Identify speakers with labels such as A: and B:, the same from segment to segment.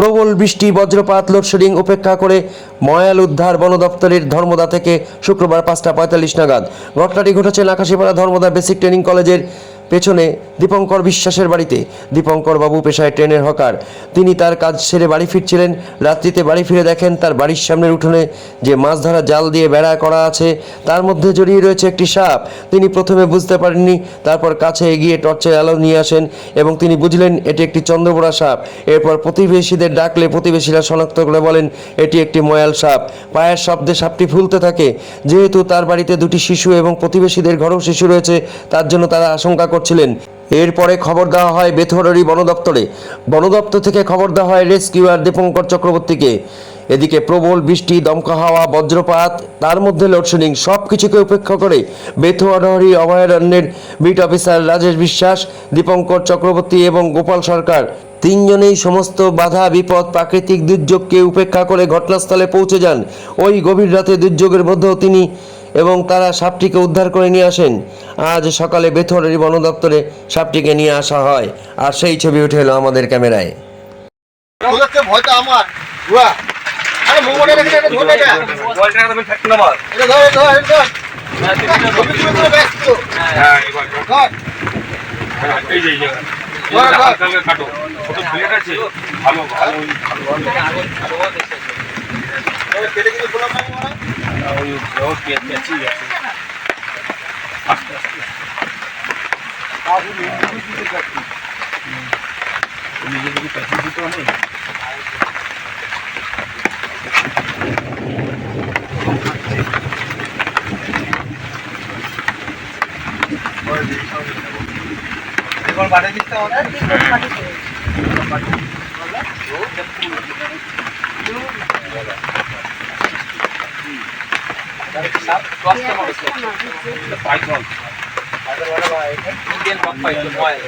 A: প্রবল বৃষ্টি, বজ্রপাত লোডশেডিং উপেক্ষা করে ময়াল উদ্ধার বন দপ্তরের ধর্মদা থেকে শুক্রবার পাঁচটা পঁয়তাল্লিশ নাগাদ। ঘটনাটি ঘটেছে নাকাশিপাড়া ধর্মদা বেসিক ট্রেনিং কলেজের পেছনে দীপঙ্কর বিশ্বাসের বাড়িতে। দীপঙ্কর বাবু পেশায় ট্রেনের হকার। তিনি তার কাজ সেরে বাড়ি ফিরছিলেন। রাত্রিতে বাড়ি ফিরে দেখেন তার বাড়ির সামনের উঠোনে যে মাছ ধরা জাল দিয়ে বেড়া করা আছে, তার মধ্যে জড়িয়ে রয়েছে একটি সাপ। তিনি প্রথমে বুঝতে পারেননি, তারপর কাছে এগিয়ে টর্চের আলো নিয়ে আসেন এবং তিনি বুঝলেন এটি একটি চন্দ্রবোড়া সাপ। এরপর প্রতিবেশীদের ডাকলে প্রতিবেশীরা শনাক্ত করে বলেন, এটি একটি ময়াল সাপ। পায়ের শব্দে সাপটি ফুলতে থাকে। যেহেতু তার বাড়িতে দুটি শিশু এবং প্রতিবেশীদের ঘরেও শিশু রয়েছে, তার জন্য তারা আশঙ্কা করছিলেন। এরপরে খবর দেওয়া হয় বেথররি বন দপ্তরে। বন দপ্তর থেকে খবর দেওয়া হয় রেস্কিউয়ার দীপঙ্কর চক্রবর্তীকে। এদিকে প্রবল বৃষ্টি, দমকা হাওয়া, বজ্রপাত, তার মধ্যে লোডশেডিং সব কিছুকে উপেক্ষা করে বেথুয়াডহরি অভয়ারণ্যের বিট অফিসার রাজেশ বিশ্বাস, দীপঙ্কর চক্রবর্তী এবং গোপাল সরকার। তিনজনেই সমস্ত বাধা, বিপদ, প্রাকৃতিক দুর্যোগকে উপেক্ষা করে ঘটনাস্থলে পৌঁছে যান। ওই গভীর রাতে দুর্যোগের মধ্যেও তিনি এবং তারা সাপটিকে উদ্ধার করে নিয়ে আসেন। আজ সকালে বেথরের বন দপ্তরে সাপটিকে নিয়ে আসা হয়। আর সেই ছবি উঠে এলো আমাদের ক্যামেরায়।
B: হ্যাঁ ভালো ভালো ভালো
C: এবার কেটে কেটে বললাম না আমরা
B: ওই পেঁচ পেঁচি আছে আস্তে আস্তে নিজে যদি পেঁচি দিতে নেই
C: এখন পাঠিয়ে দিতে আমাদের
B: পাইথন ইন্ডিয়ান বাপ পাইথন ময়েল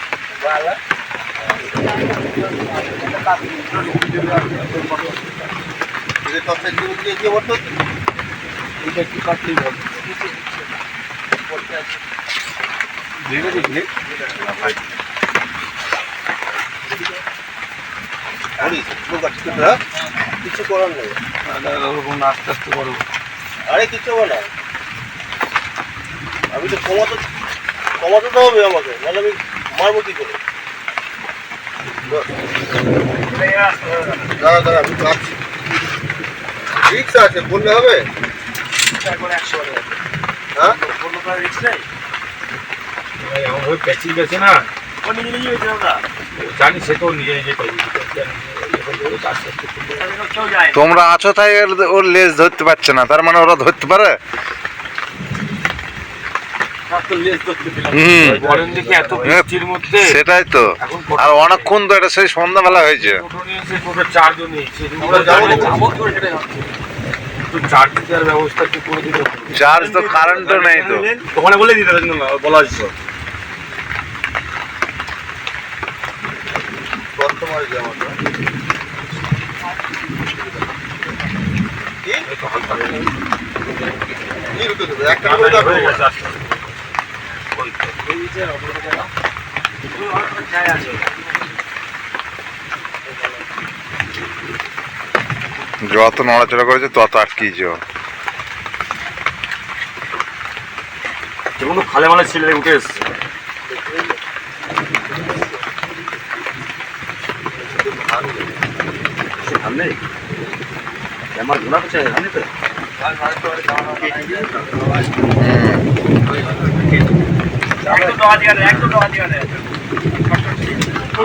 C: যদি তথ্য দিয়ে দিয়ে দিয়ে বলতো
B: এটা একটু কাটতেই হবে দেখে দেখলে
C: বলিস বোকা কিছু করার নেই।
B: ওরকম আস্তে আস্তে করো
C: আরে কিছু হবে না। আমি তো কমাতে কমাতে তো হবে আমাকে নাহলে আমি মারবো কি করে? দাঁড়া দাঁড়া আমি কাটছি রিক্স আছে বললে হবে? হ্যাঁ?
B: এমন ভাবে পেঁচি গেছে না। জানি সে তো নিজে নিজে পেঁচি
D: তোমরা আছো তাই ওর- লেজ ধরতে পারছে না, তার মানে ওরা ধরতে পারে? সেটাই তো। আর অনেকক্ষণ তো এটা সেই সন্ধ্যাবেলা হয়েছে।
B: চার্জ দেওয়ার ব্যবস্থা একটু করে দিতে হবে।
D: চার্জ তো নেই তো।
B: ওখানে বলে দিতে বলা হচ্ছে
C: আমাদের কি কি রুখে দেবে একটা করে দেখো
B: হয়ে গেছে আস্তে আস্তে। ওই তো।
D: যত নড়াচড়া করেছে তত আটকিয়েছে।
B: যেগুলো খালে মানে ছেলে উঠে এসছে সে ধান নেই আমার ঘোরা তো। চাই ধান নিতে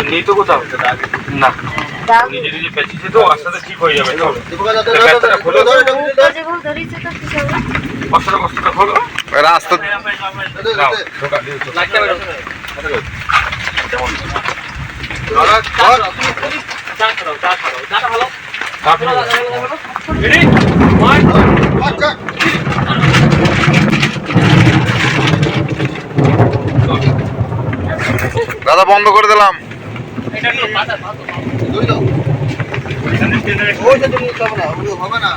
B: নেই তো কোথাও না নিজে নিজে পেঁচিছে তো আস্তে ঠিক হয়ে যাবে তো
C: দীপকা
B: খোলো।
D: রাস্তা
B: তো
D: দাদা বন্ধ করে দিলাম।
C: হবে না।